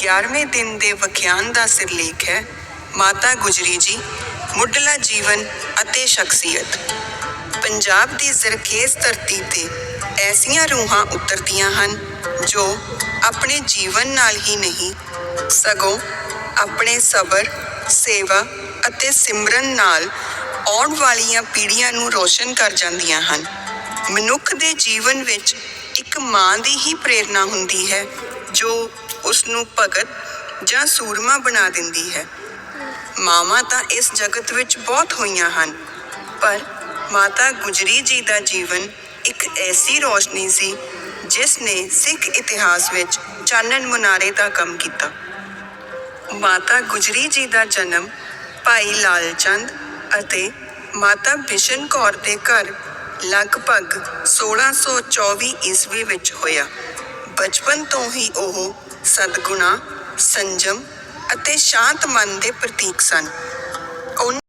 11ਵੇਂ ਦਿਨ ਦੇ ਵਿਖਿਆਨ ਦਾ ਸਿਰਲੇਖ ਹੈ। ਮਾਤਾ ਗੁਜਰੀ ਜੀ, ਮੁੱਢਲਾ ਜੀਵਨ ਅਤੇ ਸ਼ਖਸੀਅਤ। ਪੰਜਾਬ ਦੀ ਜ਼ਰਖੇਜ਼ ਧਰਤੀ ਤੇ ਐਸੀਆਂ ਰੂਹਾਂ ਉਤਰਦੀਆਂ ਹਨ, ਜੋ ਆਪਣੇ ਜੀਵਨ ਨਾਲ ਹੀ ਨਹੀਂ, ਸਗੋਂ ਆਪਣੇ ਸਬਰ, ਸੇਵਾ ਅਤੇ ਸਿਮਰਨ ਨਾਲ ਆਉਣ ਵਾਲੀਆਂ ਪੀੜ੍ਹੀਆਂ ਨੂੰ ਰੋਸ਼ਨ ਕਰ ਜਾਂਦੀਆਂ ਹਨ। ਮਨੁੱਖ ਦੇ ਜੀਵਨ ਵਿੱਚ ਇੱਕ ਮਾਂ ਦੀ ਹੀ ਪ੍ਰੇਰਣਾ ਹੁੰਦੀ ਹੈ, ਜੋ ਉਸ ਨੂੰ ਭਗਤ ਜਾਂ ਸੂਰਮਾ ਬਣਾ ਦਿੰਦੀ ਹੈ। ਮਾਵਾਂ ਤਾਂ ਇਸ ਜਗਤ ਵਿੱਚ ਬਹੁਤ ਹੋਈਆਂ ਹਨ, ਪਰ ਮਾਤਾ ਗੁਜਰੀ ਜੀ ਦਾ ਜੀਵਨ ਇੱਕ ਐਸੀ ਰੋਸ਼ਨੀ ਸੀ, ਜਿਸ ਨੇ ਸਿੱਖ ਇਤਿਹਾਸ ਵਿੱਚ ਚਾਨਣ ਮੁਨਾਰੇ ਦਾ ਕੰਮ ਕੀਤਾ। ਮਾਤਾ ਗੁਜਰੀ ਜੀ ਦਾ ਜਨਮ ਭਾਈ ਲਾਲਚੰਦ ਅਤੇ ਮਾਤਾ ਬਿਸ਼ਨ ਕੌਰ ਦੇ ਘਰ ਲਗਭਗ 1624 ਈਸਵੀ ਵਿੱਚ ਹੋਇਆ। ਬਚਪਨ ਤੋਂ ਹੀ ਉਹ ਸਦਗੁਣਾ, ਸੰਜਮ ਅਤੇ ਸ਼ਾਂਤ ਮਨ ਦੇ ਪ੍ਰਤੀਕ ਸਨ।